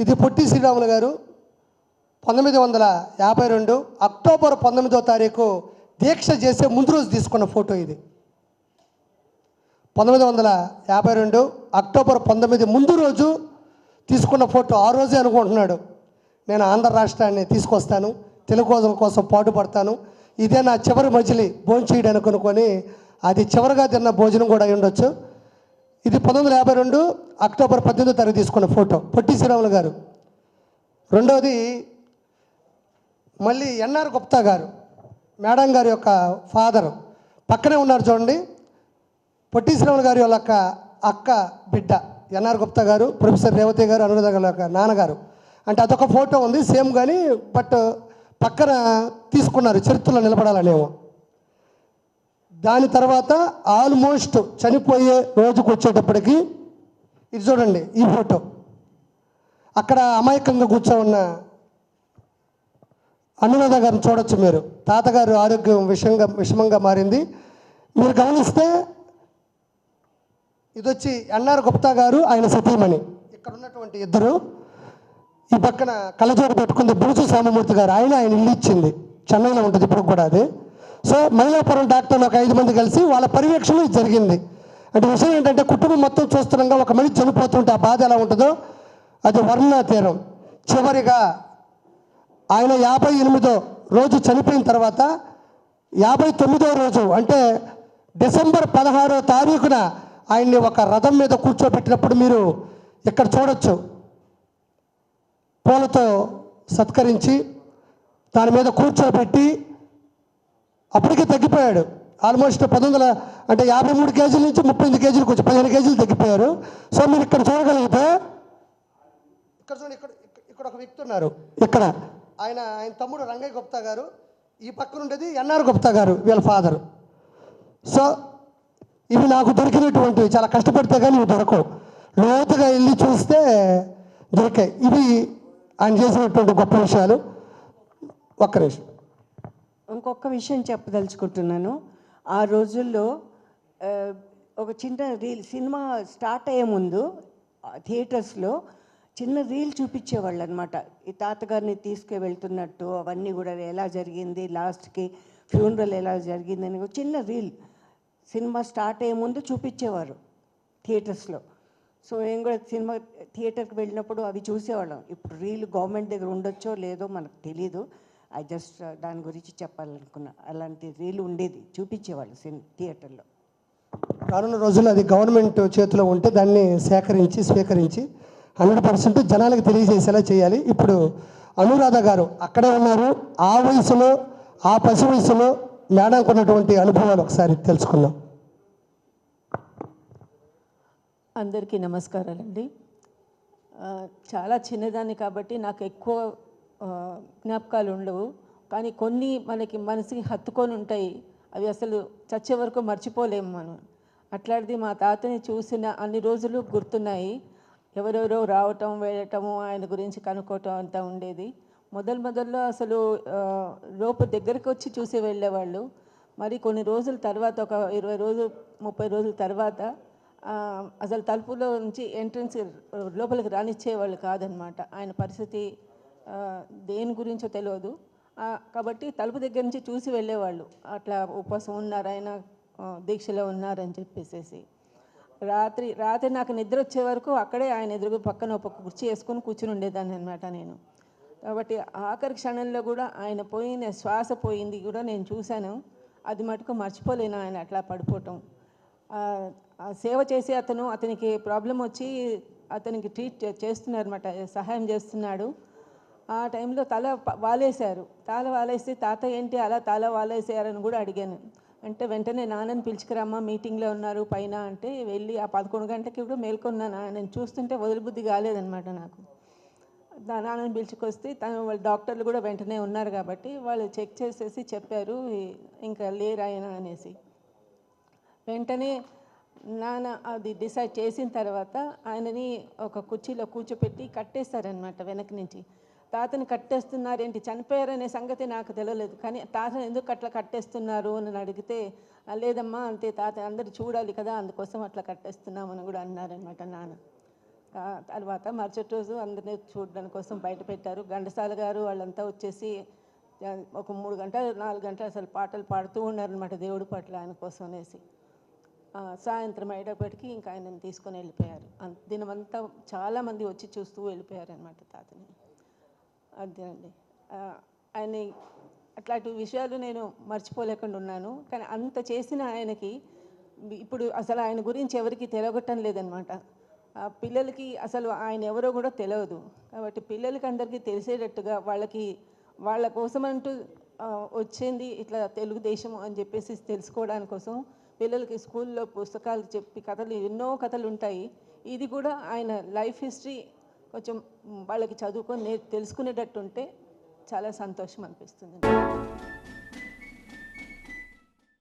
ఇది పొట్టి శ్రీరాములు గారు పంతొమ్మిది వందల యాభై రెండు అక్టోబర్ పంతొమ్మిదో తారీఖు దీక్ష చేసే ముందు రోజు తీసుకున్న ఫోటో ఇది. పంతొమ్మిది వందల యాభై రెండు అక్టోబర్ పంతొమ్మిది ముందు రోజు తీసుకున్న ఫోటో. ఆ రోజే అనుకుంటున్నాడు. నేను ఆంధ్ర రాష్ట్రాన్ని తీసుకొస్తాను తెలుగు రోజుల కోసం పాటుపడతాను. ఇదే నా చివరి మజిలి. భోజనం చేయడానికి అనుకొని అది చివరిగా తిన్న భోజనం కూడా అయి ఉండొచ్చు. ఇది పంతొమ్మిది యాభై రెండు అక్టోబర్ పద్దెనిమిదో తారీఖు తీసుకున్న ఫోటో. పొట్టి శ్రీరాములు గారు. రెండవది మళ్ళీ ఎన్ఆర్ గుప్తా గారు మేడం గారి యొక్క ఫాదరు. పక్కనే ఉన్నారు చూడండి. పొట్టి శ్రీరాములు గారి యొక్క అక్క బిడ్డ ఎన్ఆర్ గుప్తా గారు ప్రొఫెసర్ రేవతి గారు అనురాధ గారి యొక్క నాన్నగారు. అంటే అదొక ఫోటో ఉంది సేమ్ కానీ బట్ పక్కన తీసుకున్నారు చరిత్రలో నిలబడాలనేమో. దాని తర్వాత ఆల్మోస్ట్ చనిపోయే రోజుకు వచ్చేటప్పటికి ఇది చూడండి ఈ ఫోటో అక్కడ అమాయకంగా కూర్చో ఉన్న అనురాధ గారిని చూడొచ్చు మీరు. తాతగారు ఆరోగ్యం విషంగా విషమంగా మారింది. మీరు గమనిస్తే ఇది వచ్చి ఎన్ఆర్ గుప్తా గారు ఆయన సతీమణి. ఇక్కడ ఉన్నటువంటి ఇద్దరు. ఈ పక్కన కళ్ళజోడు పెట్టుకుంది బూచు సామమూర్తి గారు. ఆయన ఆయన ఇల్లు ఇచ్చింది. చెన్నైలో ఉంటుంది ఇప్పుడు కూడా అది. సో మహిళాపురం డాక్టర్లు ఒక ఐదు మంది కలిసి వాళ్ళ పర్యవేక్షణ జరిగింది. అంటే విషయం ఏంటంటే కుటుంబం మొత్తం చూస్తున్నాగా ఒక మనిషి చనిపోతుంటే ఆ బాధ ఎలా ఉంటుందో అది వర్ణ తీరం. చివరిగా ఆయన యాభై ఎనిమిదో రోజు చనిపోయిన తర్వాత యాభై తొమ్మిదో రోజు అంటే డిసెంబర్ పదహారో తారీఖున ఆయన్ని ఒక రథం మీద కూర్చోబెట్టినప్పుడు మీరు ఇక్కడ చూడొచ్చు. పూలతో సత్కరించి దాని మీద కూర్చోబెట్టి అప్పటికే తగ్గిపోయాడు. ఆల్మోస్ట్ పంతొమ్మిది వందల అంటే యాభై మూడు కేజీల నుంచి ముప్పై ఎనిమిది కేజీలకు వచ్చి పదిహేను కేజీలు తగ్గిపోయారు. సో మీరు ఇక్కడ చూడగలిగితే ఇక్కడ చూడండి ఇక్కడ ఇక్కడ ఒక వ్యక్తి ఉన్నారు. ఇక్కడ ఆయన ఆయన తమ్ముడు రంగయ్య గుప్తా గారు. ఈ పక్కన ఉండేది ఎన్ఆర్ గుప్తా గారు వీళ్ళ ఫాదర్ సో ఇవి నాకు దొరికినటువంటివి చాలా కష్టపడితే కానీ ఇవి దొరకవు. లోతుగా వెళ్ళి చూస్తే దొరికాయి. ఇవి ఆయన చేసినటువంటి గొప్ప విషయాలు. ఒక్క నిమిషం. ఒక్కొక్క విషయం చెప్పదలుచుకుంటున్నాను. ఆ రోజుల్లో ఒక చిన్న రీల్ సినిమా స్టార్ట్ అయ్యే ముందు థియేటర్స్లో చిన్న రీల్ చూపించేవాళ్ళు అనమాట ఈ తాతగారిని తీసుకు వెళ్తున్నట్టు అవన్నీ కూడా ఎలా జరిగింది లాస్ట్కి ఫ్యూనరల్ ఎలా జరిగిందని ఒక చిన్న రీల్ సినిమా స్టార్ట్ అయ్యే ముందు చూపించేవారు థియేటర్స్లో. సో నేను కూడా సినిమా థియేటర్కి వెళ్ళినప్పుడు అవి చూసేవాళ్ళం. ఇప్పుడు రీల్ గవర్నమెంట్ దగ్గర ఉండొచ్చో లేదో మనకు తెలీదు. ఐ జస్ట్ దాని గురించి చెప్పాలనుకున్నా. అలాంటి రీల్ ఉండేది చూపించేవాళ్ళు సిన్ థియేటర్లో. రానున్న రోజుల్లో అది గవర్నమెంట్ చేతిలో ఉంటే దాన్ని సేకరించి స్వీకరించి హండ్రెడ్ పర్సెంట్ జనాలకు తెలియజేసేలా చేయాలి. ఇప్పుడు అనురాధ గారు అక్కడే ఉన్నారు. ఆ వయసులో ఆ పసి వయసులో మేడంకు ఉన్నటువంటి అనుభవాలు ఒకసారి తెలుసుకుందాం. అందరికీ నమస్కారాలండి. చాలా చిన్నదాన్ని కాబట్టి నాకు ఎక్కువ జ్ఞాపకాలు ఉండవు. కానీ కొన్ని మనకి మనసుకి హత్తుకొని ఉంటాయి. అవి అసలు చచ్చే వరకు మర్చిపోలేము మనం. అట్లాంటిది మా తాతని చూసిన అన్ని రోజులు గుర్తున్నాయి. ఎవరెవరో రావటం వెళ్ళటము ఆయన గురించి కనుక్కోవటం అంతా ఉండేది. మొదలు మొదల్లో అసలు లోపు దగ్గరికి వచ్చి చూసి వెళ్ళేవాళ్ళు. మరి కొన్ని రోజుల తర్వాత ఒక ఇరవై రోజులు ముప్పై రోజుల తర్వాత అసలు తలుపులో నుంచి ఎంట్రన్స్ లోపలికి రానిచ్చేవాళ్ళు కాదనమాట. ఆయన పరిస్థితి దేని గురించో తెలియదు కాబట్టి తలుపు దగ్గర నుంచి చూసి వెళ్ళేవాళ్ళు. అట్లా ఉపవాసం ఉన్నారాయన దీక్షలో ఉన్నారని చెప్పేసేసి. రాత్రి రాత్రి నాకు నిద్ర వచ్చే వరకు అక్కడే ఆయన ఎదురుగా పక్కన ఒక కుర్చీ వేసుకొని కూర్చుని ఉండేదాన్ని అనమాట నేను. కాబట్టి ఆఖరి క్షణంలో కూడా ఆయన పోయిన శ్వాస పోయింది కూడా నేను చూశాను. అది మటుకు మర్చిపోలేను ఆయన అట్లా పడిపోవటం. సేవ చేసి అతను అతనికి ప్రాబ్లం వచ్చి అతనికి ట్రీట్ చేస్తున్నారన్నమాట సహాయం చేస్తున్నాడు. ఆ టైంలో తల వాలేశారు. తల వాలేస్తే తాత ఏంటి అలా తల వాలేసారని కూడా అడిగాను. అంటే వెంటనే నాన్నని పిలుచుకురమ్మా మీటింగ్లో ఉన్నారు పైన అంటే వెళ్ళి ఆ పదకొండు గంటకి కూడా మేల్కొన్నాను నేను చూస్తుంటే వదిలిబుద్ధి కాలేదనమాట నాకు. నాన్నని పిలుచుకొస్తే తను వాళ్ళ డాక్టర్లు కూడా వెంటనే ఉన్నారు కాబట్టి వాళ్ళు చెక్ చేసేసి చెప్పారు ఇంకా లేరు అనేసి. వెంటనే నాన్న అది డిసైడ్ చేసిన తర్వాత ఆయనని ఒక కుర్చీలో కూర్చోపెట్టి కట్టేస్తారనమాట వెనక నుంచి. తాతని కట్టేస్తున్నారేంటి? చనిపోయారనే సంగతి నాకు తెలియలేదు కానీ తాతని ఎందుకు అట్లా కట్టేస్తున్నారు అని అడిగితే లేదమ్మా అంతే తాత అందరు చూడాలి కదా అందుకోసం అట్లా కట్టేస్తున్నామని కూడా అన్నారనమాట నాన్న. తర్వాత మరుసటి రోజు అందరినీ చూడడం కోసం బయట పెట్టారు. ఘంటసాల గారు వాళ్ళంతా వచ్చేసి ఒక మూడు గంటలు నాలుగు గంటలు అసలు పాటలు పాడుతూ ఉన్నారనమాట దేవుడి పట్ల ఆయన కోసం అనేసి. సాయంత్రం అయ్యేటప్పటికి ఇంకా ఆయనని తీసుకొని వెళ్ళిపోయారు. దీనివంతా చాలామంది వచ్చి చూస్తూ వెళ్ళిపోయారనమాట తాతని. అదే అండి. ఆయన అట్లాంటి విషయాలు నేను మర్చిపోలేకుండా ఉన్నాను కానీ అంత చేసిన ఆయనకి ఇప్పుడు అసలు ఆయన గురించి ఎవరికి తెలగొట్టం లేదనమాట పిల్లలకి అసలు ఆయన ఎవరో కూడా తెలియదు కాబట్టి పిల్లలకి అందరికీ తెలిసేటట్టుగా వాళ్ళకి వాళ్ళ కోసం అంటూ వచ్చింది ఇట్లా తెలుగుదేశం అని చెప్పేసి తెలుసుకోవడానికి కోసం పిల్లలకి స్కూల్లో పుస్తకాలు చెప్పి కథలు ఎన్నో కథలు ఉంటాయి. ఇది కూడా ఆయన లైఫ్ హిస్టరీ కొంచెం వాళ్ళకి చదువుకొని నే- తెలుసుకునేటట్టు ఉంటే చాలా సంతోషం అనిపిస్తుంది